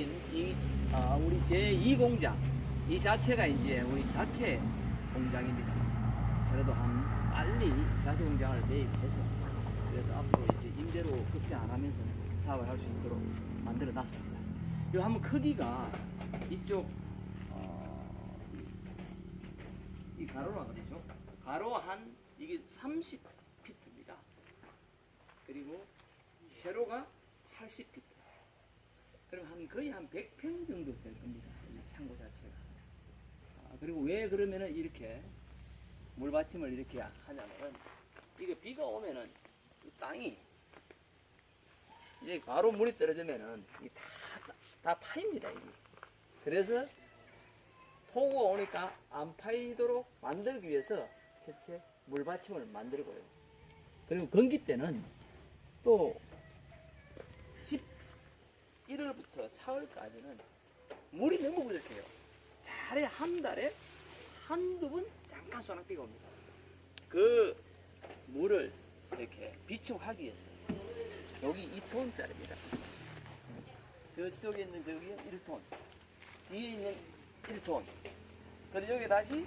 인 이, 아, 우리 제2 공장 이 자체가 이제 우리 자체 공장입니다. 그래도 한 빨리 자체 공장을 매입해서 그래서 앞으로 이제 임대로 급해 안 하면서 사업을 할 수 있도록 만들어 놨습니다. 이 한번 크기가 이쪽 어, 이 가로가 그러죠? 가로 한 이게 30피트입니다. 그리고 세로가 80피트. 그럼 한 거의 한 100평 정도 될 겁니다. 이 창고 자체가. 아, 그리고 왜 그러면은 이렇게 물받침을 이렇게 하냐면은 이게 비가 오면은 이 땅이 이제 바로 물이 떨어지면은 다, 다 파입니다. 이게. 그래서 폭우가 오니까 안 파이도록 만들기 위해서 채채 물받침을 만들고요. 그리고 건기 때는 또 11월부터 4월까지는 물이 너무 부족해요. 잘해 한 달에 한두 번 잠깐 소낙비가 옵니다. 그 물을 이렇게 비축하기 위해서 여기 2톤짜리입니다. 저쪽에 있는 저기 1톤, 뒤에 있는 1톤. 그리고 여기 다시